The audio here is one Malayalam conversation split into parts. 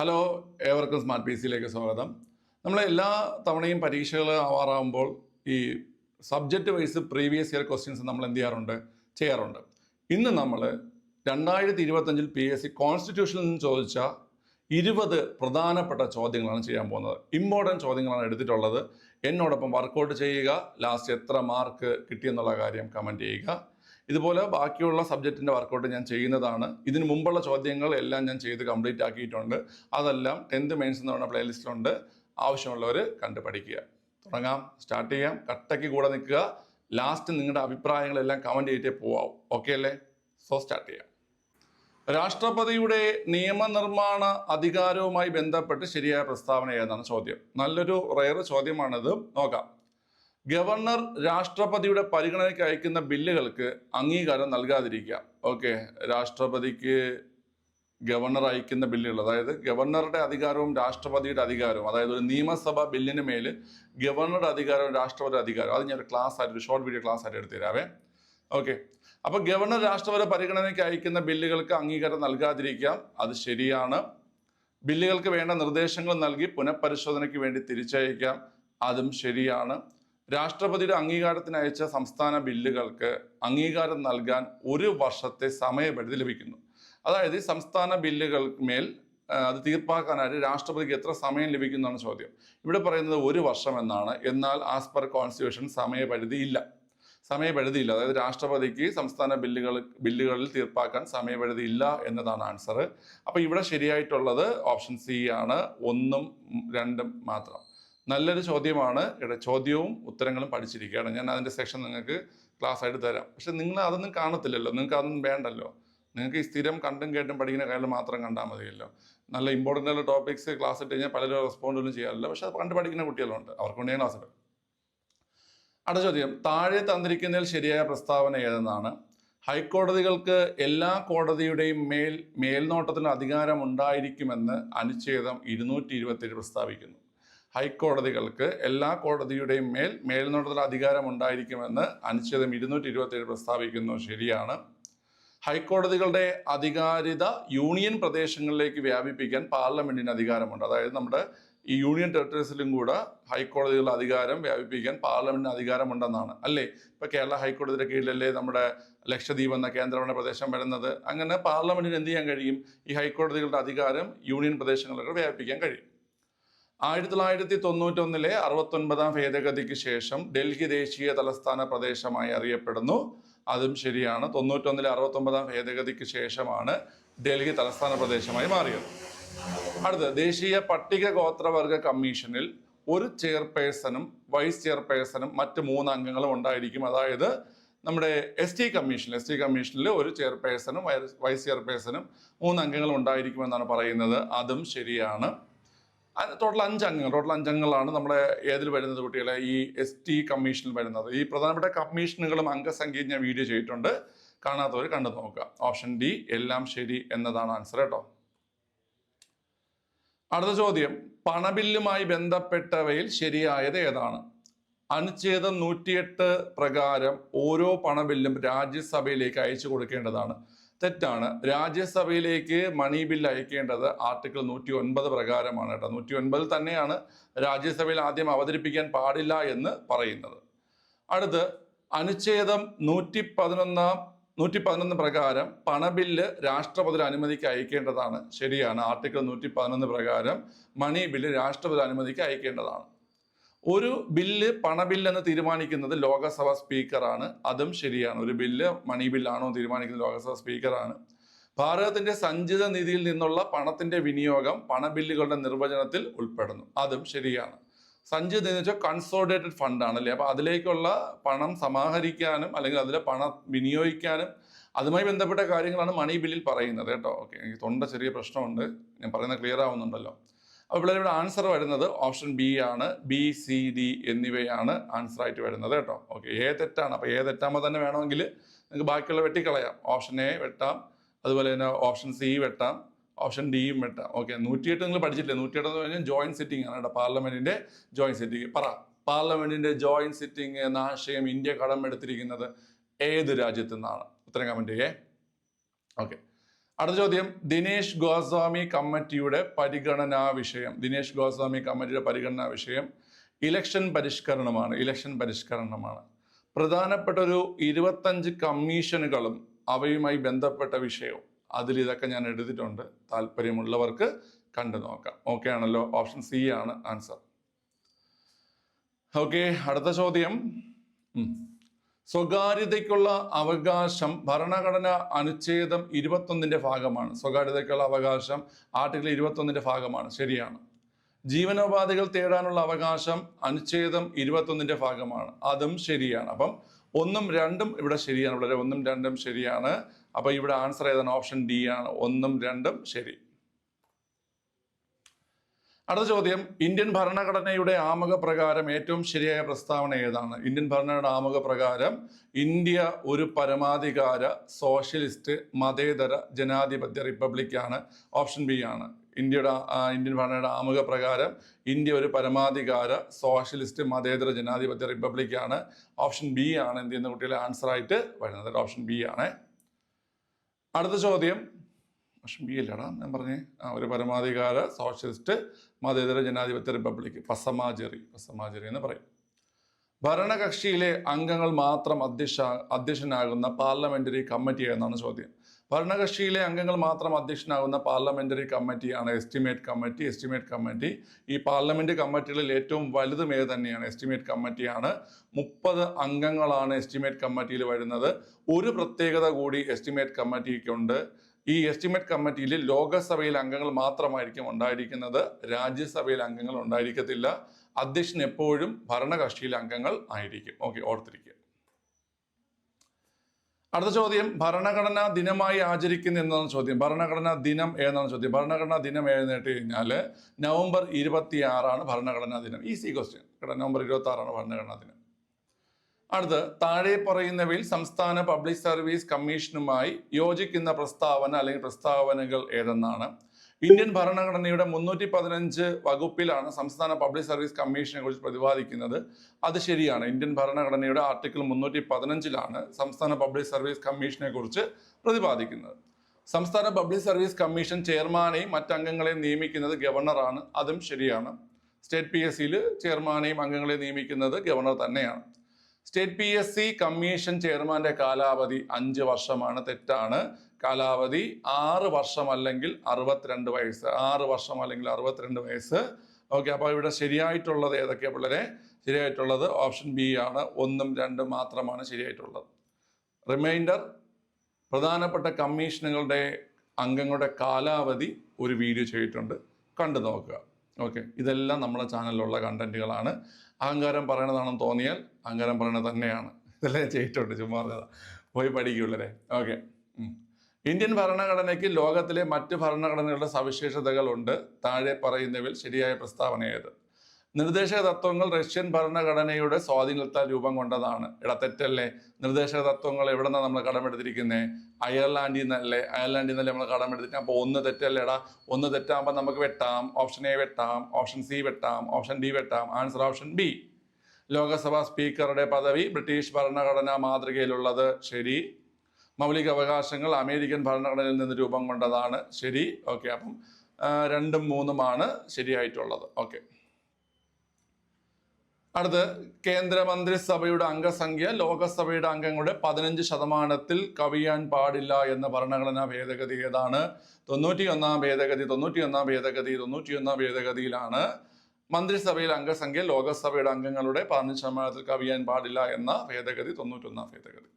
ഹലോ ഏവർക്കും സ്മാർട്ട് പി സിയിലേക്ക് സ്വാഗതം. നമ്മൾ എല്ലാ തവണയും പരീക്ഷകൾ ആവാറാകുമ്പോൾ ഈ subject wise previous year questions നമ്മൾ എന്ത് ചെയ്യാറുണ്ട്? ചെയ്യാറുണ്ട്. ഇന്ന് നമ്മൾ രണ്ടായിരത്തി ഇരുപത്തഞ്ചിൽ പി എസ് സി കോൺസ്റ്റിറ്റ്യൂഷനിൽ നിന്ന് ചോദിച്ച ഇരുപത് പ്രധാനപ്പെട്ട ചോദ്യങ്ങളാണ് ചെയ്യാൻ പോകുന്നത്. ഇമ്പോർട്ടന്റ് ചോദ്യങ്ങളാണ് എടുത്തിട്ടുള്ളത്. എന്നോടൊപ്പം വർക്കൗട്ട് ചെയ്യുക ലാസ്റ്റ് എത്ര മാർക്ക് കിട്ടിയെന്നുള്ള കാര്യം കമന്റ് ചെയ്യുക. ഇതുപോലെ ബാക്കിയുള്ള സബ്ജക്റ്റിന്റെ വർക്കൗട്ട് ഞാൻ ചെയ്യുന്നതാണ്. ഇതിന് മുമ്പുള്ള ചോദ്യങ്ങൾ എല്ലാം ഞാൻ ചെയ്ത് കംപ്ലീറ്റ് ആക്കിയിട്ടുണ്ട്. അതെല്ലാം ടെൻത്ത് മെയിൻസ് എന്ന് പറഞ്ഞ പ്ലേലിസ്റ്റിലുണ്ട് ആവശ്യമുള്ളവർ കണ്ട് പഠിക്കുക. തുടങ്ങാം. സ്റ്റാർട്ട് ചെയ്യാം. കട്ടയ്ക്ക് കൂടെ നിൽക്കുക. ലാസ്റ്റ് നിങ്ങളുടെ അഭിപ്രായങ്ങളെല്ലാം കമന്റ് ചെയ്തിട്ടേ പോവാം ഓക്കെ അല്ലേ? സോ സ്റ്റാർട്ട് ചെയ്യാം. രാഷ്ട്രപതിയുടെ നിയമനിർമ്മാണ അധികാരവുമായി ബന്ധപ്പെട്ട് ശരിയായ പ്രസ്താവന ഏതാണ് ചോദ്യം. നല്ലൊരു റയർ ചോദ്യമാണിത്. നോക്കാം. ഗവർണർ രാഷ്ട്രപതിയുടെ പരിഗണനയ്ക്ക് അയക്കുന്ന ബില്ലുകൾക്ക് അംഗീകാരം നൽകാതിരിക്കുക. ഓക്കെ. രാഷ്ട്രപതിക്ക് ഗവർണർ അയക്കുന്ന ബില്ലുകൾ അതായത് ഗവർണറുടെ അധികാരവും രാഷ്ട്രപതിയുടെ അധികാരവും അതായത് ഒരു നിയമസഭാ ബില്ലിന് മേൽ ഗവർണറുടെ അധികാരവും രാഷ്ട്രപതിയുടെ അധികാരവും അത് ഞാനൊരു ക്ലാസ് ആയിട്ട് ഒരു ഷോർട്ട് വീഡിയോ ക്ലാസ് ആയിട്ട് എടുത്തു തരാവേ. ഓക്കെ. അപ്പൊ ഗവർണർ രാഷ്ട്രപതി പരിഗണനയ്ക്ക് അയക്കുന്ന ബില്ലുകൾക്ക് അംഗീകാരം നൽകാതിരിക്കാം അത് ശരിയാണ്. ബില്ലുകൾക്ക് വേണ്ട നിർദ്ദേശങ്ങൾ നൽകി പുനഃപരിശോധനയ്ക്ക് വേണ്ടി തിരിച്ചയക്കാം അതും ശരിയാണ്. രാഷ്ട്രപതിയുടെ അംഗീകാരത്തിന് അയച്ച സംസ്ഥാന ബില്ലുകൾക്ക് അംഗീകാരം നൽകാൻ ഒരു വർഷത്തെ സമയപരിധി ലഭിക്കുന്നു. അതായത് സംസ്ഥാന ബില്ലുകൾ മേൽ അത് തീർപ്പാക്കാനായിട്ട് രാഷ്ട്രപതിക്ക് എത്ര സമയം ലഭിക്കുന്നതാണ് ചോദ്യം. ഇവിടെ പറയുന്നത് ഒരു വർഷം എന്നാണ്. എന്നാൽ ആസ് പെർ കോൺസ്റ്റിറ്റ്യൂഷൻ സമയപരിധി ഇല്ല. സമയപരിധി ഇല്ല. അതായത് രാഷ്ട്രപതിക്ക് സംസ്ഥാന ബില്ലുകൾ ബില്ലുകളിൽ തീർപ്പാക്കാൻ സമയപരിധി ഇല്ല എന്നതാണ് ആൻസർ അപ്പോൾ ഇവിടെ ശരിയായിട്ടുള്ളത് ഓപ്ഷൻ സി ആണ്. ഒന്നും രണ്ടും മാത്രം. നല്ലൊരു ചോദ്യമാണ്. ചോദ്യവും ഉത്തരങ്ങളും പഠിച്ചിരിക്കുകയാണ്. ഞാൻ അതിന്റെ സെക്ഷൻ നിങ്ങൾക്ക് ക്ലാസ് ആയിട്ട് തരാം. പക്ഷെ നിങ്ങൾ അതൊന്നും കാണത്തില്ലല്ലോ. നിങ്ങൾക്ക് അതൊന്നും വേണ്ടല്ലോ. നിങ്ങൾക്ക് ഈ സ്ഥിരം കണ്ടും കേട്ടും പഠിക്കുന്ന കാര്യം മാത്രം കണ്ടാൽ മതിയല്ലോ. നല്ല ഇമ്പോർട്ടന്റ് ആയിട്ടുള്ള ടോപ്പിക്സ് ക്ലാസ് ഇട്ട് കഴിഞ്ഞാൽ പലരും റെസ്പോണ്ടൊന്നും ചെയ്യാറില്ല. പക്ഷെ അത് കണ്ട് പഠിക്കുന്ന കുട്ടികളുണ്ട്. അവർക്ക് ഞാൻ ക്ലാസ് എടുക്കും അടുത്ത ചോദ്യം. താഴെ തന്നിരിക്കുന്നതിൽ ശരിയായ പ്രസ്താവന ഏതെന്നാണ്? ഹൈക്കോടതികൾക്ക് എല്ലാ കോടതിയുടെയും മേൽ മേൽനോട്ടത്തിന് അധികാരം ഉണ്ടായിരിക്കുമെന്ന് അനുച്ഛേദം ഇരുന്നൂറ്റി ഇരുപത്തിയേഴ് പ്രസ്താവിക്കുന്നു. ഹൈക്കോടതികൾക്ക് എല്ലാ കോടതിയുടെയും മേൽ മേൽനോട്ടത്തിൽ അധികാരം ഉണ്ടായിരിക്കുമെന്ന് അനുച്ഛേദം ഇരുന്നൂറ്റി ഇരുപത്തിയേഴ് പ്രസ്താവിക്കുന്നു. ശരിയാണ്. ഹൈക്കോടതികളുടെ അധികാരിത യൂണിയൻ പ്രദേശങ്ങളിലേക്ക് വ്യാപിപ്പിക്കാൻ പാർലമെന്റിന് അധികാരമുണ്ട്. അതായത് നമ്മുടെ ഈ യൂണിയൻ ടെറിട്ടറീസിലും കൂടെ ഹൈക്കോടതികളുടെ അധികാരം വ്യാപിപ്പിക്കാൻ പാർലമെന്റിന് അധികാരമുണ്ടെന്നാണ്. അല്ലേ? ഇപ്പൊ കേരള ഹൈക്കോടതിയുടെ കീഴിലല്ലേ നമ്മുടെ ലക്ഷദ്വീപ് എന്ന കേന്ദ്രഭരണ പ്രദേശം വരുന്നത്? അങ്ങനെ പാർലമെന്റിന് എന്ത് ചെയ്യാൻ കഴിയും? ഈ ഹൈക്കോടതികളുടെ അധികാരം യൂണിയൻ പ്രദേശങ്ങളിലൂടെ വ്യാപിപ്പിക്കാൻ കഴിയും. ആയിരത്തി തൊള്ളായിരത്തി തൊണ്ണൂറ്റൊന്നിലെ അറുപത്തൊൻപതാം ഭേദഗതിക്ക് ശേഷം ഡൽഹി ദേശീയ തലസ്ഥാന പ്രദേശമായി അറിയപ്പെടുന്നു. അതും ശരിയാണ്. തൊണ്ണൂറ്റൊന്നിലെ അറുപത്തൊമ്പതാം ഭേദഗതിക്ക് ശേഷമാണ് ഡൽഹി തലസ്ഥാന പ്രദേശമായി മാറിയത്. അടുത്തത് ദേശീയ പട്ടിക ഗോത്രവർഗ കമ്മീഷനിൽ ഒരു ചെയർപേഴ്സണും വൈസ് ചെയർപേഴ്സണും മറ്റ് മൂന്ന് അംഗങ്ങളും ഉണ്ടായിരിക്കും. അതായത് നമ്മുടെ S T commission S T കമ്മീഷനിൽ ഒരു ചെയർപേഴ്സണും വൈസ് ചെയർപേഴ്സണും മൂന്ന് അംഗങ്ങളും ഉണ്ടായിരിക്കുമെന്നാണ് പറയുന്നത്. അതും ശരിയാണ്. ടോട്ടൽ അഞ്ച് അംഗങ്ങൾ. ടോട്ടൽ അഞ്ചംഗങ്ങളാണ് നമ്മുടെ ഏതിൽ വരുന്നത് കുട്ടികളെ? ഈ എസ് ടി കമ്മീഷനിൽ വരുന്നത്. ഈ പ്രധാനപ്പെട്ട കമ്മീഷനുകളും അംഗസംഖ്യയും ഞാൻ വീഡിയോ ചെയ്തിട്ടുണ്ട്. കാണാത്തവർ കണ്ടു നോക്കുക. ഓപ്ഷൻ ഡി എല്ലാം ശരി എന്നതാണ് ആൻസർ കേട്ടോ. അടുത്ത ചോദ്യം. പണബില്ലുമായി ബന്ധപ്പെട്ടവയിൽ ശരിയായത് ഏതാണ്? അനുച്ഛേദം നൂറ്റിയെട്ട് പ്രകാരം ഓരോ പണബില്ലും രാജ്യസഭയിലേക്ക് അയച്ചു കൊടുക്കേണ്ടതാണ്. തെറ്റാണ്. രാജ്യസഭയിലേക്ക് മണി ബിൽ അയക്കേണ്ടത് ആർട്ടിക്കിൾ നൂറ്റി ഒൻപത് പ്രകാരമാണ് കേട്ടോ. നൂറ്റി ഒൻപതിൽ തന്നെയാണ് രാജ്യസഭയിൽ ആദ്യം അവതരിപ്പിക്കാൻ പാടില്ല എന്ന് പറയുന്നത്. അടുത്ത് അനുച്ഛേദം നൂറ്റി പതിനൊന്നാം നൂറ്റി പതിനൊന്ന് പ്രകാരം പണബില്ല് രാഷ്ട്രപതിയുടെ അനുമതിക്ക് അയക്കേണ്ടതാണ്. ശരിയാണ്. ആർട്ടിക്കിൾ നൂറ്റി പതിനൊന്ന് പ്രകാരം മണി ബില്ല് രാഷ്ട്രപതി അനുമതിക്ക് അയക്കേണ്ടതാണ്. ഒരു ബില്ല് പണബില്ല് എന്ന് തീരുമാനിക്കുന്നത് ലോകസഭ സ്പീക്കറാണ്. അതും ശരിയാണ്. ഒരു ബില്ല് മണി ബില്ലാണോ തീരുമാനിക്കുന്നത് ലോകസഭ സ്പീക്കറാണ്. ഭാരതത്തിന്റെ സഞ്ചിത നിധിയിൽ നിന്നുള്ള പണത്തിന്റെ വിനിയോഗം പണബില്ലുകളുടെ നിർവചനത്തിൽ ഉൾപ്പെടുന്നു. അതും ശരിയാണ്. സഞ്ചിത നിധി വെച്ചാൽ കൺസോർഡേറ്റഡ് ഫണ്ടാണ് അല്ലേ? അപ്പൊ അതിലേക്കുള്ള പണം സമാഹരിക്കാനും അല്ലെങ്കിൽ അതിലെ പണം വിനിയോഗിക്കാനും അതുമായി ബന്ധപ്പെട്ട കാര്യങ്ങളാണ് മണി ബില്ലിൽ പറയുന്നത് കേട്ടോ. ഓക്കെ എനിക്ക് തൊണ്ട ചെറിയ പ്രശ്നമുണ്ട്. ഞാൻ പറയുന്നത് ക്ലിയർ ആവുന്നുണ്ടല്ലോ. അപ്പോൾ പിള്ളേരുടെ ആൻസർ വരുന്നത് ഓപ്ഷൻ ബി ആണ് ബി സി ഡി എന്നിവയാണ് ആൻസർ ആയിട്ട് വരുന്നത് കേട്ടോ. ഓക്കെ ഏ തെറ്റാണ്. അപ്പോൾ ഏ തെറ്റാകുമ്പോൾ തന്നെ വേണമെങ്കിൽ നിങ്ങൾക്ക് ബാക്കിയുള്ള വെട്ടിക്കളയാം. ഓപ്ഷൻ എ വെട്ടാം അതുപോലെ തന്നെ ഓപ്ഷൻ സി വെട്ടാം ഓപ്ഷൻ ഡിയും വെട്ടാം. ഓക്കെ നൂറ്റിയെട്ട് നിങ്ങൾ പഠിച്ചിട്ടില്ല? നൂറ്റിയെട്ട് എന്ന് പറഞ്ഞാൽ ജോയിന്റ് സിറ്റിംഗ് ആണ് കേട്ടോ. പാർലമെന്റിന്റെ ജോയിന്റ് സിറ്റിംഗ് പറ പാർലമെന്റിന്റെ ജോയിന്റ് സിറ്റിംഗ് എന്ന ആശയം ഇന്ത്യ കടമെടുത്തിരിക്കുന്നത് ഏത് രാജ്യത്തു നിന്നാണ്? ഉത്തരം കമന്റ് ചെയ്യേ ഓക്കെ അടുത്ത ചോദ്യം. ദിനേശ് ഗോസ്വാമി കമ്മിറ്റിയുടെ പരിഗണനാ വിഷയം. ദിനേശ് ഗോസ്വാമി കമ്മിറ്റിയുടെ പരിഗണനാ വിഷയം ഇലക്ഷൻ പരിഷ്കരണമാണ്. ഇലക്ഷൻ പരിഷ്കരണമാണ്. പ്രധാനപ്പെട്ട ഒരു ഇരുപത്തഞ്ച് കമ്മീഷനുകളും അവയുമായി ബന്ധപ്പെട്ട വിഷയവും. അതിൽ ഇതൊക്കെ ഞാൻ എടുത്തിട്ടുണ്ട് താല്പര്യമുള്ളവർക്ക് കണ്ടു നോക്കാം. ഓക്കെ ആണല്ലോ? ഓപ്ഷൻ സി ആണ് ആൻസർ ഓക്കെ അടുത്ത ചോദ്യം. സ്വകാര്യതയ്ക്കുള്ള അവകാശം ഭരണഘടന അനുച്ഛേദം ഇരുപത്തൊന്നിന്റെ ഭാഗമാണ്. സ്വകാര്യതയ്ക്കുള്ള അവകാശം ആർട്ടിക്കിൾ ഇരുപത്തൊന്നിന്റെ ഭാഗമാണ്. ശരിയാണ്. ജീവനോപാധികൾ തേടാനുള്ള അവകാശം അനുച്ഛേദം ഇരുപത്തൊന്നിന്റെ ഭാഗമാണ്. അതും ശരിയാണ്. അപ്പം ഒന്നും രണ്ടും ഇവിടെ ശരിയാണ്. വളരെ ഒന്നും രണ്ടും ശരിയാണ്. അപ്പൊ ഇവിടെ ആൻസർ ഏതാണ്? ഓപ്ഷൻ ഡി ആണ്. ഒന്നും രണ്ടും ശരി. അടുത്ത ചോദ്യം ഇന്ത്യൻ ഭരണഘടനയുടെ ആമുഖ പ്രകാരം ഏറ്റവും ശരിയായ പ്രസ്താവന ഏതാണ്? ഇന്ത്യൻ ഭരണഘടന ആമുഖ പ്രകാരം ഇന്ത്യ ഒരു പരമാധികാര സോഷ്യലിസ്റ്റ് മതേതര ജനാധിപത്യ റിപ്പബ്ലിക്കാണ്. ഓപ്ഷൻ ബി ആണ്. ഇന്ത്യയുടെ ഇന്ത്യൻ ഭരണയുടെ ആമുഖ പ്രകാരം ഇന്ത്യ ഒരു പരമാധികാര സോഷ്യലിസ്റ്റ് മതേതര ജനാധിപത്യ റിപ്പബ്ലിക്കാണ്. ഓപ്ഷൻ ബി ആണ്. എന്ത് ചെയ്യുന്ന കുട്ടികളെ ആൻസർ ആയിട്ട് വരുന്നത്. ഓപ്ഷൻ ബി ആണ്. അടുത്ത ചോദ്യം അല്ലടാ ഞാൻ പറഞ്ഞേ ആ ഒരു പരമാധികാര സോഷ്യലിസ്റ്റ് മതേതര ജനാധിപത്യ റിപ്പബ്ലിക് പസമാജറി പസമാജറി എന്ന് പറയും. ഭരണകക്ഷിയിലെ അംഗങ്ങൾ മാത്രം അധ്യക്ഷ അധ്യക്ഷനാകുന്ന പാർലമെന്ററി കമ്മിറ്റി എന്നാണ് ചോദ്യം. ഭരണകക്ഷിയിലെ അംഗങ്ങൾ മാത്രം അധ്യക്ഷനാകുന്ന പാർലമെന്ററി കമ്മിറ്റിയാണ് എസ്റ്റിമേറ്റ് കമ്മിറ്റി. എസ്റ്റിമേറ്റ് കമ്മിറ്റി ഈ പാർലമെന്റ് കമ്മിറ്റികളിൽ ഏറ്റവും വലുതും ഏത് തന്നെയാണ്? എസ്റ്റിമേറ്റ് കമ്മിറ്റിയാണ് മുപ്പത് അംഗങ്ങളാണ് എസ്റ്റിമേറ്റ് കമ്മിറ്റിയിൽ വരുന്നത്. ഒരു പ്രത്യേകത കൂടി എസ്റ്റിമേറ്റ് കമ്മിറ്റിക്കുണ്ട് ഈ എസ്റ്റിമേറ്റ് കമ്മിറ്റിയിൽ ലോകസഭയിൽ അംഗങ്ങൾ മാത്രമായിരിക്കും ഉണ്ടായിരിക്കുന്നത്. രാജ്യസഭയിൽ അംഗങ്ങൾ ഉണ്ടായിരിക്കത്തില്ല. അധ്യക്ഷൻ എപ്പോഴും ഭരണകക്ഷിയിലെ അംഗങ്ങൾ ആയിരിക്കും. ഓക്കെ ഓർത്തിരിക്കുക. അടുത്ത ചോദ്യം ഭരണഘടനാ ദിനമായി ആചരിക്കുന്ന എന്നാണ് ചോദ്യം? ഭരണഘടനാ ദിനം ഏതാണ് ചോദ്യം? ഭരണഘടനാ ദിനം എഴുന്നേറ്റ് കഴിഞ്ഞാൽ നവംബർ ഇരുപത്തി ആറാണ് ഭരണഘടനാ ദിനം. ഈസി ക്വസ്റ്റ്യൻ നവംബർ ഇരുപത്തി ആറാണ് ഭരണഘടനാ ദിനം. അടുത്ത് താഴെ പറയുന്നവയിൽ സംസ്ഥാന പബ്ലിക് സർവീസ് കമ്മീഷനുമായി യോജിക്കുന്ന പ്രസ്താവന അല്ലെങ്കിൽ പ്രസ്താവനകൾ ഏതെന്നാണ്? ഇന്ത്യൻ ഭരണഘടനയുടെ മുന്നൂറ്റി പതിനഞ്ച് വകുപ്പിലാണ് സംസ്ഥാന പബ്ലിക് സർവീസ് കമ്മീഷനെ കുറിച്ച് പ്രതിപാദിക്കുന്നത്. അത് ശരിയാണ്. ഇന്ത്യൻ ഭരണഘടനയുടെ ആർട്ടിക്കിൾ മുന്നൂറ്റി പതിനഞ്ചിലാണ് സംസ്ഥാന പബ്ലിക് സർവീസ് കമ്മീഷനെ കുറിച്ച് പ്രതിപാദിക്കുന്നത്. സംസ്ഥാന പബ്ലിക് സർവീസ് കമ്മീഷൻ ചെയർമാനെയും മറ്റംഗങ്ങളെയും നിയമിക്കുന്നത് ഗവർണറാണ് അതും ശരിയാണ്. സ്റ്റേറ്റ് പി എസ് സിയിൽ ചെയർമാനെയും അംഗങ്ങളെയും നിയമിക്കുന്നത് ഗവർണർ തന്നെയാണ്. State P S C commission ചെയർമാന്റെ കാലാവധി അഞ്ച് വർഷമാണ്. തെറ്റാണ്. കാലാവധി ആറ് വർഷം അല്ലെങ്കിൽ അറുപത്തിരണ്ട് വയസ്സ്. ആറ് വർഷം അല്ലെങ്കിൽ അറുപത്തിരണ്ട് വയസ്സ്. ഓക്കെ അപ്പോൾ ഇവിടെ ശരിയായിട്ടുള്ളത് ഏതൊക്കെയാണ് പിള്ളേരെ? ശരിയായിട്ടുള്ളത് ഓപ്ഷൻ ബി ആണ്. ഒന്നും രണ്ടും മാത്രമാണ് ശരിയായിട്ടുള്ളത്. റിമൈൻഡർ പ്രധാനപ്പെട്ട കമ്മീഷനുകളുടെ അംഗങ്ങളുടെ കാലാവധി ഒരു വീഡിയോ ചെയ്തിട്ടുണ്ട്. കണ്ടു നോക്കുക. ഓക്കെ ഇതെല്ലാം നമ്മുടെ ചാനലിലുള്ള കണ്ടന്റുകളാണ് അഹങ്കാരം പറയണതാണെന്ന് തോന്നിയാൽ അഹങ്കാരം പറയണത് തന്നെയാണ്. ഇതെല്ലാം ചെയ്തിട്ടുണ്ട് ചുമ്മാ പറഞ്ഞതാ. പോയി പഠിക്കുള്ളേ ഓക്കെ. ഇന്ത്യൻ ഭരണഘടനയ്ക്ക് ലോകത്തിലെ മറ്റ് ഭരണഘടനകളുടെ സവിശേഷതകളുണ്ട് താഴെ പറയുന്നവയിൽ ശരിയായ പ്രസ്താവന ഏത് നിർദ്ദേശക തത്വങ്ങൾ റഷ്യൻ ഭരണഘടനയുടെ സ്വാധീനത്താൽ രൂപം കൊണ്ടതാണ്. ഇട തെറ്റല്ലേ? നിർദ്ദേശക തത്വങ്ങൾ എവിടെ നിന്നാണ് നമ്മൾ കടമെടുത്തിരിക്കുന്നത് അയർലാൻഡിൽ നിന്നല്ലേ അയർലാൻഡിൽ നിന്നല്ലേ നമ്മൾ കടമെടുത്തിരിക്കുന്നത് അപ്പോൾ ഒന്ന് തെറ്റല്ലേ എടാ ഒന്ന് തെറ്റാകുമ്പോൾ നമുക്ക് വെട്ടാം. ഓപ്ഷൻ എ വെട്ടാം. ഓപ്ഷൻ സി വെട്ടാം. Option D വെട്ടാം. Answer option B. ലോകസഭാ സ്പീക്കറുടെ പദവി ബ്രിട്ടീഷ് ഭരണഘടനാ മാതൃകയിലുള്ളത്. ശരി. മൗലിക അവകാശങ്ങൾ അമേരിക്കൻ ഭരണഘടനയിൽ നിന്ന് രൂപം കൊണ്ടതാണ്. ശരി. ഓക്കെ. അപ്പം രണ്ടും മൂന്നുമാണ് ശരിയായിട്ടുള്ളത്. ഓക്കെ. അടുത്ത് കേന്ദ്രമന്ത്രിസഭയുടെ അംഗസംഖ്യ ലോകസഭയുടെ അംഗങ്ങളുടെ പതിനഞ്ച് ശതമാനത്തിൽ കവിയാൻ പാടില്ല എന്ന ഭരണഘടനാ ഭേദഗതി ഏതാണ്? തൊണ്ണൂറ്റി ഒന്നാം ഭേദഗതി തൊണ്ണൂറ്റി ഒന്നാം ഭേദഗതി തൊണ്ണൂറ്റി ഒന്നാം ഭേദഗതിയിലാണ്. മന്ത്രിസഭയിൽ അംഗസംഖ്യ ലോകസഭയുടെ അംഗങ്ങളുടെ പതിനഞ്ച് ശതമാനത്തിൽ കവിയാൻ പാടില്ല എന്ന ഭേദഗതി തൊണ്ണൂറ്റൊന്നാം ഭേദഗതി.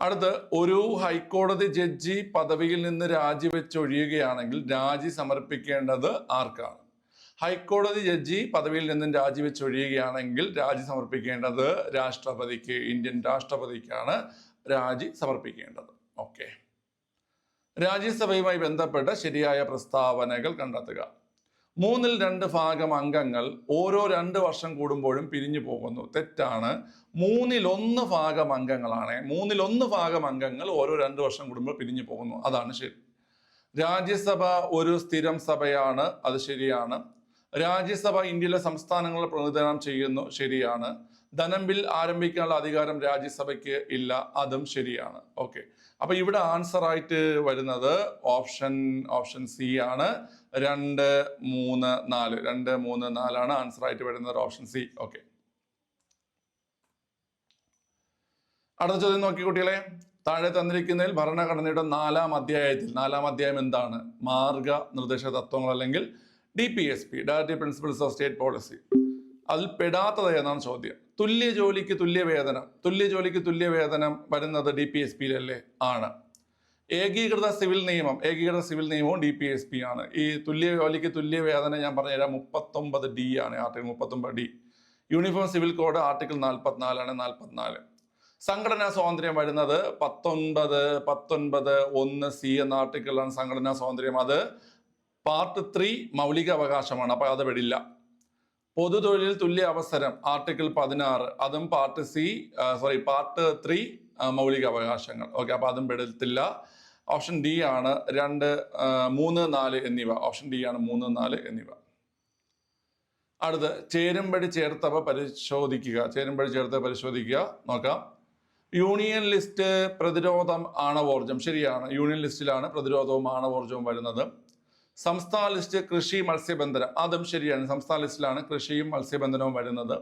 അടുത്ത് ഒരു ഹൈക്കോടതി ജഡ്ജി പദവിയിൽ നിന്ന് രാജിവെച്ചൊഴിയുകയാണെങ്കിൽ രാജി സമർപ്പിക്കേണ്ടത് ആർക്കാണ്? ഹൈക്കോടതി ജഡ്ജി പദവിയിൽ നിന്നും രാജിവെച്ചൊഴിയുകയാണെങ്കിൽ രാജി സമർപ്പിക്കേണ്ടത് രാഷ്ട്രപതിക്ക് ഇന്ത്യൻ രാഷ്ട്രപതിക്കാണ് രാജി സമർപ്പിക്കേണ്ടത്. ഓക്കെ. രാജ്യസഭയുമായി ബന്ധപ്പെട്ട ശരിയായ പ്രസ്താവനകൾ കണ്ടെത്തുക. മൂന്നിൽ രണ്ട് ഭാഗം അംഗങ്ങൾ ഓരോ രണ്ട് വർഷം കൂടുമ്പോഴും പിരിഞ്ഞു പോകുന്നു. തെറ്റാണ്. മൂന്നിലൊന്ന് ഭാഗം അംഗങ്ങളാണ്. മൂന്നിലൊന്ന് ഭാഗം അംഗങ്ങൾ ഓരോ രണ്ട് വർഷം കൂടുമ്പോൾ പിരിഞ്ഞു പോകുന്നു. അതാണ് ശരി. രാജ്യസഭ ഒരു സ്ഥിരം സഭയാണ്. അത് ശരിയാണ്. രാജ്യസഭ ഇന്ത്യയിലെ സംസ്ഥാനങ്ങളെ പ്രതിനിധാനം ചെയ്യുന്നു ശരിയാണ്. ധനം ബിൽ ആരംഭിക്കാനുള്ള അധികാരം രാജ്യസഭയ്ക്ക് ഇല്ല അതും ശരിയാണ്. ഓക്കെ അപ്പൊ ഇവിടെ ആൻസർ ആയിട്ട് വരുന്നത് ഓപ്ഷൻ ഓപ്ഷൻ സി ആണ്. രണ്ട് മൂന്ന് നാല്. രണ്ട് മൂന്ന് നാലാണ് ആൻസർ ആയിട്ട് വരുന്നത് ഓപ്ഷൻ സി ഓക്കെ അടുത്ത ചോദ്യം നോക്കി കുട്ടികളെ. താഴെ തന്നിരിക്കുന്നതിൽ ഭരണഘടനയുടെ നാലാം അധ്യായത്തിൽ നാലാം അധ്യായം എന്താണ്? മാർഗ നിർദ്ദേശ തത്വങ്ങൾ അല്ലെങ്കിൽ D P S P directive principles of state policy അതിൽ പെടാത്തത് ഏതാണ് ചോദ്യം. തുല്യ ജോലിക്ക് തുല്യ വേതനം. തുല്യ ജോലിക്ക് തുല്യ വേതനം വരുന്നത് ഡി പി എസ് പിയിലല്ലേ ആണ്. ഏകീകൃത സിവിൽ നിയമം. ഏകീകൃത സിവിൽ നിയമവും ഡി പി എസ് പി ആണ്. ഈ തുല്യ ജോലിക്ക് തുല്യ വേതനം ഞാൻ പറഞ്ഞുതരാം. മുപ്പത്തൊമ്പത് ഡി ആണ് ആർട്ടിക്കിൾ മുപ്പത്തൊമ്പത് D uniform civil code article നാൽപ്പത്തിനാലാണ് നാൽപ്പത്തിനാല്. സംഘടനാ സ്വാതന്ത്ര്യം വരുന്നത് പത്തൊൻപത് പത്തൊൻപത് ഒന്ന് സി എന്ന ആർട്ടിക്കിളാണ് സംഘടനാ സ്വാതന്ത്ര്യം. അത് പാർട്ട് ത്രീ മൗലിക അവകാശമാണ്. അപ്പൊ അത് വിടില്ല. പൊതുതൊഴിലിൽ തുല്യ അവസരം ആർട്ടിക്കിൾ പതിനാറ്. അതും part C sorry part three മൗലിക അവകാശങ്ങൾ. ഓക്കെ അപ്പൊ അതും വിടത്തില്ല. ഓപ്ഷൻ ഡി ആണ് രണ്ട് മൂന്ന് നാല് എന്നിവ. ഓപ്ഷൻ ഡി ആണ് മൂന്ന് നാല് എന്നിവ. അടുത്ത് ചേരുംപടി ചേർത്തവ പരിശോധിക്കുക. ചേരുംപടി ചേർത്തവ പരിശോധിക്കുക. നോക്കാം. യൂണിയൻ ലിസ്റ്റ് പ്രതിരോധം ആണവോർജം. ശരിയാണ്. യൂണിയൻ ലിസ്റ്റിലാണ് പ്രതിരോധവും ആണവോർജവും വരുന്നത്. സംസ്ഥാന ലിസ്റ്റ് കൃഷി മത്സ്യബന്ധനം. അതും ശരിയാണ്. സംസ്ഥാന ലിസ്റ്റിലാണ് കൃഷിയും മത്സ്യബന്ധനവും വരുന്നത്.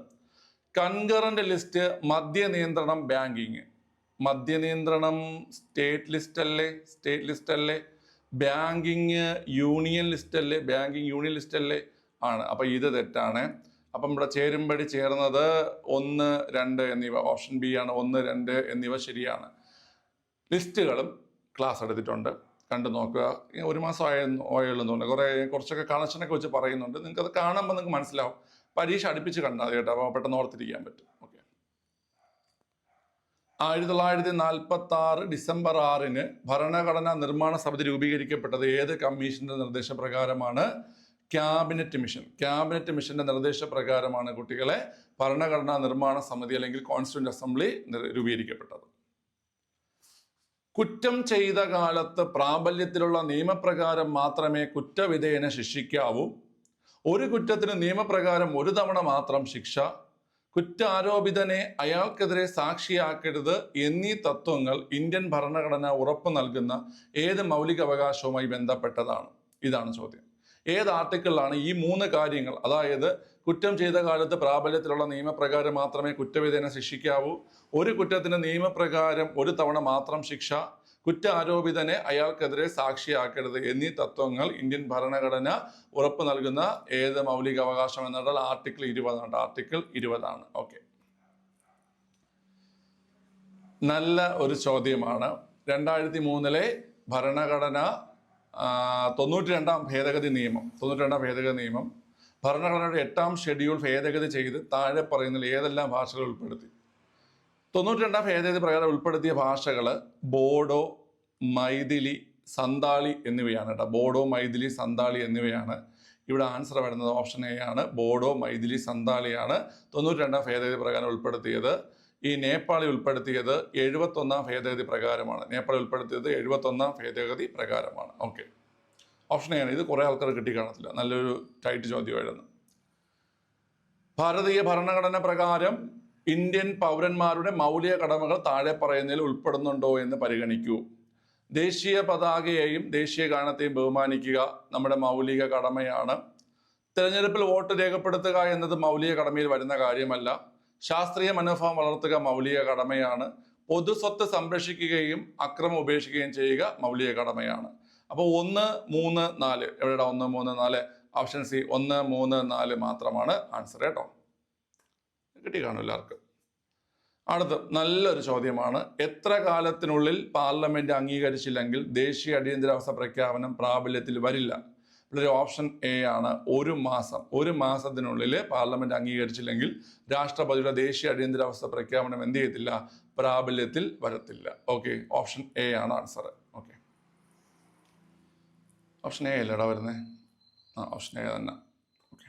കൺകറന്റ് ലിസ്റ്റ് മദ്യനിയന്ത്രണം ബാങ്കിങ്. മദ്യനിയന്ത്രണം സ്റ്റേറ്റ് ലിസ്റ്റ് അല്ലേ? സ്റ്റേറ്റ് ലിസ്റ്റ് അല്ലേ? ബാങ്കിങ് യൂണിയൻ ലിസ്റ്റ് അല്ലേ? ബാങ്കിങ് യൂണിയൻ ലിസ്റ്റ് അല്ലേ? ആണ്. അപ്പൊ ഇത് തെറ്റാണ്. അപ്പം ഇവിടെ ചേരുംപടി ചേർന്നത് ഒന്ന് രണ്ട് എന്നിവ. ഓപ്ഷൻ ബി ആണ്. ഒന്ന് രണ്ട് എന്നിവ ശരിയാണ്. ലിസ്റ്റുകളും ക്ലാസ് എടുത്തിട്ടുണ്ട്. കണ്ടു നോക്കുക. ഒരു മാസം ആയ ആയുള്ളൂ തോന്നുന്നു കുറേ കുറച്ചൊക്കെ കണക്ഷനൊക്കെ വെച്ച് പറയുന്നുണ്ട്. നിങ്ങൾക്ക് അത് കാണുമ്പോൾ നിങ്ങൾക്ക് മനസ്സിലാവും. പരീക്ഷ അടുപ്പിച്ച് കണ്ടാൽ കേട്ടോ. അപ്പോൾ പെട്ടെന്ന് ഓർത്തിരിക്കാൻ പറ്റും. ഓക്കെ. ആയിരത്തി തൊള്ളായിരത്തി നാൽപ്പത്തി ആറ് ഡിസംബർ ആറിന് ഭരണഘടനാ നിർമ്മാണ സമിതി രൂപീകരിക്കപ്പെട്ടത് ഏത് കമ്മീഷന്റെ നിർദ്ദേശപ്രകാരമാണ്? Cabinet mission. ക്യാബിനറ്റ് മിഷന്റെ നിർദ്ദേശപ്രകാരമാണ് കുട്ടികളെ ഭരണഘടനാ നിർമ്മാണ സമിതി അല്ലെങ്കിൽ കോൺസ്റ്റിറ്റ്യൂന്റ് അസംബ്ലി രൂപീകരിക്കപ്പെട്ടത്. കുറ്റം ചെയ്ത കാലത്ത് പ്രാബല്യത്തിലുള്ള നിയമപ്രകാരം മാത്രമേ കുറ്റവിധേയനെ ശിക്ഷിക്കാവൂ. ഒരു കുറ്റത്തിന് നിയമപ്രകാരം ഒരു തവണ മാത്രം ശിക്ഷ. കുറ്റാരോപിതനെ അയാൾക്കെതിരെ സാക്ഷിയാക്കരുത് എന്നീ തത്വങ്ങൾ ഇന്ത്യൻ ഭരണഘടന ഉറപ്പു നൽകുന്ന ഏത് മൗലിക അവകാശവുമായി ബന്ധപ്പെട്ടതാണ്. ഇതാണ് ചോദ്യം. ഏത് ആർട്ടിക്കിളിലാണ് ഈ മൂന്ന് കാര്യങ്ങൾ അതായത് കുറ്റം ചെയ്ത കാലത്ത് പ്രാബല്യത്തിലുള്ള നിയമപ്രകാരം മാത്രമേ കുറ്റവിധേനെ ശിക്ഷിക്കാവൂ. ഒരു കുറ്റത്തിന് നിയമപ്രകാരം ഒരു തവണ മാത്രം ശിക്ഷ കുറ്റാരോപിതനെ അയാൾക്കെതിരെ സാക്ഷിയാക്കരുത് എന്നീ തത്വങ്ങൾ ഇന്ത്യൻ ഭരണഘടന ഉറപ്പു നൽകുന്ന ഏത് മൗലിക അവകാശം എന്നുള്ള ആർട്ടിക്കിൾ ഇരുപതാണ് ആർട്ടിക്കിൾ ഇരുപതാണ്. ഓക്കെ നല്ല ഒരു ചോദ്യമാണ്. രണ്ടായിരത്തി മൂന്നിലെ ഭരണഘടന തൊണ്ണൂറ്റി രണ്ടാം ഭേദഗതി നിയമം തൊണ്ണൂറ്റി രണ്ടാം ഭേദഗതി നിയമം ഭരണഘടനയുടെ എട്ടാം ഷെഡ്യൂൾ ഭേദഗതി ചെയ്ത് താഴെ പറയുന്നതിൽ ഏതെല്ലാം ഭാഷകൾ ഉൾപ്പെടുത്തി? തൊണ്ണൂറ്റി രണ്ടാം ഭേദഗതി പ്രകാരം ഉൾപ്പെടുത്തിയ ഭാഷകൾ ബോഡോ മൈഥിലി സന്താളി എന്നിവയാണ് കേട്ടോ. ബോഡോ മൈഥിലി സന്താളി എന്നിവയാണ് ഇവിടെ ആൻസർ വരുന്നത്. ഓപ്ഷൻ എ ആണ് ബോഡോ മൈഥിലി സന്താളിയാണ് തൊണ്ണൂറ്റി രണ്ടാം ഭേദഗതി പ്രകാരം ഉൾപ്പെടുത്തിയത്. ഈ നേപ്പാളി ഉൾപ്പെടുത്തിയത് എഴുപത്തൊന്നാം ഭേദഗതി പ്രകാരമാണ്. നേപ്പാളി ഉൾപ്പെടുത്തിയത് എഴുപത്തൊന്നാം ഭേദഗതി പ്രകാരമാണ്. ഓക്കെ. ഓപ്ഷൻ എ ആണ് ഇത് കുറേ ആൾക്കാർ കിട്ടിക്കാണത്തില്ല. നല്ലൊരു ടൈറ്റ് ചോദ്യമായിരുന്നു. ഭാരതീയ ഭരണഘടന പ്രകാരം ഇന്ത്യൻ പൗരന്മാരുടെ മൗലിക കടമകൾ താഴെ പറയുന്നതിൽ ഉൾപ്പെടുന്നുണ്ടോ എന്ന് പരിഗണിക്കൂ. ദേശീയ പതാകയെയും ദേശീയ ഗാനത്തെയും ബഹുമാനിക്കുക നമ്മുടെ മൗലിക കടമയാണ്. തിരഞ്ഞെടുപ്പിൽ വോട്ട് രേഖപ്പെടുത്തുക എന്നത് മൗലിക കടമയിൽ വരുന്ന കാര്യമല്ല. ശാസ്ത്രീയ മനോഭാവം വളർത്തുക മൗലിക കടമയാണ്. പൊതുസ്വത്ത് സംരക്ഷിക്കുകയും അക്രമം ഉപേക്ഷിക്കുകയും ചെയ്യുക മൗലിക കടമയാണ്. അപ്പോൾ ഒന്ന് മൂന്ന് നാല്. എവിടെയാ ഒന്ന് മൂന്ന് നാല്? ഓപ്ഷൻ സി ഒന്ന് മൂന്ന് നാല് മാത്രമാണ് ആൻസർ കേട്ടോ. കിട്ടി കാണും എല്ലാവർക്കും. അടുത്ത് നല്ലൊരു ചോദ്യമാണ്. എത്ര കാലത്തിനുള്ളിൽ പാർലമെന്റ് അംഗീകരിച്ചില്ലെങ്കിൽ ദേശീയ അടിയന്തരാവസ്ഥ പ്രഖ്യാപനം പ്രാബല്യത്തിൽ വരില്ല? ഇവിടെ ഓപ്ഷൻ എ ആണ്. ഒരു മാസം ഒരു മാസത്തിനുള്ളിൽ പാർലമെന്റ് അംഗീകരിച്ചില്ലെങ്കിൽ രാഷ്ട്രപതിയുടെ ദേശീയ അടിയന്തരാവസ്ഥ പ്രഖ്യാപനം എന്ത് ചെയ്യത്തില്ല? പ്രാബല്യത്തിൽ വരത്തില്ല. ഓക്കെ ഓപ്ഷൻ എ ആണ് ആൻസർ ഓപ്ഷൻ എ അല്ലേടാ വരുന്നത് ആ ഓപ്ഷൻ എ തന്നെ. ഓക്കെ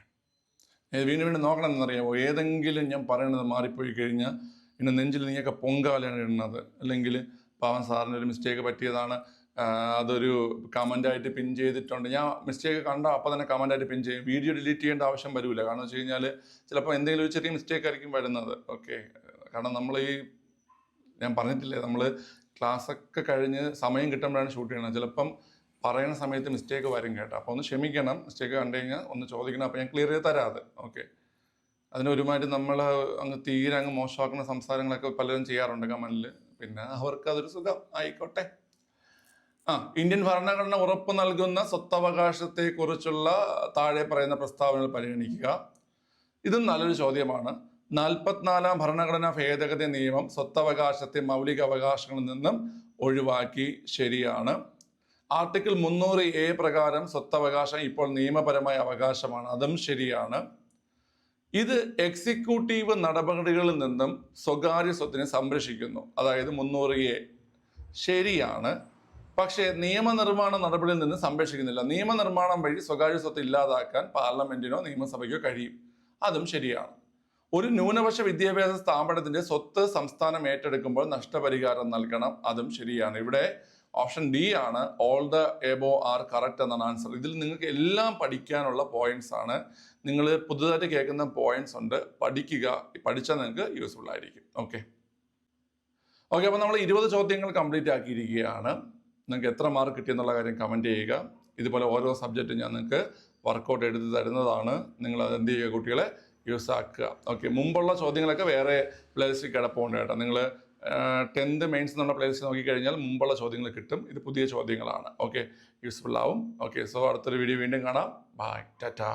വീണ്ടും വീണ്ടും നോക്കണം എന്നറിയാമോ ഏതെങ്കിലും ഞാൻ പറയണത് മാറിപ്പോയി കഴിഞ്ഞാൽ പിന്നെ നെഞ്ചിൽ നീയൊക്കെ പൊങ്കാലാണ് ഇടുന്നത്. അല്ലെങ്കിൽ പാവൻ സാറിന് ഒരു മിസ്റ്റേക്ക് പറ്റിയതാണ്. അതൊരു കമന്റായിട്ട് പിൻ ചെയ്തിട്ടുണ്ട്. ഞാൻ മിസ്റ്റേക്ക് കണ്ടാൽ അപ്പോൾ തന്നെ കമന്റായിട്ട് പിൻ ചെയ്യും. വീഡിയോ ഡിലീറ്റ് ചെയ്യേണ്ട ആവശ്യം വരില്ല കാരണം വെച്ച് കഴിഞ്ഞാൽ ചിലപ്പോൾ എന്തെങ്കിലും ഒരു ചെറിയ മിസ്റ്റേക്ക് ആയിരിക്കും വരുന്നത്. ഓക്കെ കാരണം നമ്മൾ ഈ ഞാൻ പറഞ്ഞിട്ടില്ലേ നമ്മൾ ക്ലാസ്സൊക്കെ കഴിഞ്ഞ് സമയം കിട്ടുമ്പോഴാണ് ഷൂട്ട് ചെയ്യണം ചിലപ്പം പറയുന്ന സമയത്ത് മിസ്റ്റേക്ക് വരും കേട്ടോ. അപ്പോൾ ഒന്ന് ക്ഷമിക്കണം. മിസ്റ്റേക്ക് കണ്ടു കഴിഞ്ഞാൽ ഒന്ന് ചോദിക്കണം. അപ്പോൾ ഞാൻ ക്ലിയർ ചെയ്ത് തരാതെ ഓക്കെ അതിന് ഒരുമാതിരി നമ്മൾ അങ്ങ് തീരെ അങ്ങ് മോശമാക്കുന്ന സംസാരങ്ങളൊക്കെ പലരും ചെയ്യാറുണ്ട് കമന്റിൽ. പിന്നെ അവർക്ക് അതൊരു സുഖം. ആയിക്കോട്ടെ. ആ ഇന്ത്യൻ ഭരണഘടന ഉറപ്പ് നൽകുന്ന സ്വത്തവകാശത്തെക്കുറിച്ചുള്ള താഴെ പറയുന്ന പ്രസ്താവനകൾ പരിഗണിക്കുക. ഇതും നല്ലൊരു ചോദ്യമാണ്. നാൽപ്പത്തിനാലാം ഭരണഘടനാ ഭേദഗതി നിയമം സ്വത്തവകാശത്തെ മൗലിക അവകാശങ്ങളിൽ നിന്നും ഒഴിവാക്കി ശരിയാണ്. ആർട്ടിക്കിൾ മുന്നൂറ് എ പ്രകാരം സ്വത്തവകാശം ഇപ്പോൾ നിയമപരമായ അവകാശമാണ്. അതും ശരിയാണ്. ഇത് എക്സിക്യൂട്ടീവ് നടപടികളിൽ നിന്നും സ്വകാര്യ സ്വത്തിനെ സംരക്ഷിക്കുന്നു. അതായത് മുന്നൂറ് എ. ശരിയാണ്. പക്ഷേ നിയമനിർമ്മാണ നടപടിയിൽ നിന്ന് സംരക്ഷിക്കുന്നില്ല. നിയമനിർമ്മാണം വഴി സ്വകാര്യ സ്വത്ത് ഇല്ലാതാക്കാൻ പാർലമെന്റിനോ നിയമസഭയ്ക്കോ കഴിയും. അതും ശരിയാണ്. ഒരു ന്യൂനപക്ഷ വിദ്യാഭ്യാസ സ്ഥാപനത്തിന്റെ സ്വത്ത് സംസ്ഥാനം ഏറ്റെടുക്കുമ്പോൾ നഷ്ടപരിഹാരം നൽകണം. അതും ശരിയാണ്. ഇവിടെ ഓപ്ഷൻ ഡി ആണ്. All the above are correct എന്നാണ് ആൻസർ ഇതിൽ നിങ്ങൾക്ക് എല്ലാം പഠിക്കാനുള്ള പോയിന്റ്സ് ആണ്. നിങ്ങൾ പുതുതായിട്ട് കേൾക്കുന്ന പോയിന്റ്സ് ഉണ്ട്. പഠിക്കുക. പഠിച്ചാൽ നിങ്ങൾക്ക് യൂസ്ഫുൾ ആയിരിക്കും. ഓക്കെ ഓക്കെ അപ്പോൾ നമ്മൾ ഇരുപത് ചോദ്യങ്ങൾ കംപ്ലീറ്റ് ആക്കിയിരിക്കുകയാണ്. നിങ്ങൾക്ക് എത്ര മാർക്ക് കിട്ടിയെന്നുള്ള കാര്യം കമന്റ് ചെയ്യുക. ഇതുപോലെ ഓരോ സബ്ജക്റ്റും ഞാൻ നിങ്ങൾക്ക് വർക്കൗട്ട് എടുത്ത് തരുന്നതാണ്. നിങ്ങൾ അത് എന്ത് ചെയ്യുക കുട്ടികളെ? യൂസ് ആക്കുക. ഓക്കെ മുമ്പുള്ള ചോദ്യങ്ങളൊക്കെ വേറെ പ്ലേസിൽ കിടപ്പുണ്ട് കേട്ടോ. നിങ്ങൾ ടെൻത്ത് മെയിൻസ് എന്നുള്ള പ്ലേലിസ്റ്റ് നോക്കിക്കഴിഞ്ഞാൽ മുമ്പുള്ള ചോദ്യങ്ങൾ കിട്ടും. ഇത് പുതിയ ചോദ്യങ്ങളാണ്. ഓക്കെ യൂസ്ഫുൾ ആവും. ഓക്കെ സോ അടുത്തൊരു വീഡിയോ വീണ്ടും കാണാം. ബൈ ടാറ്റാ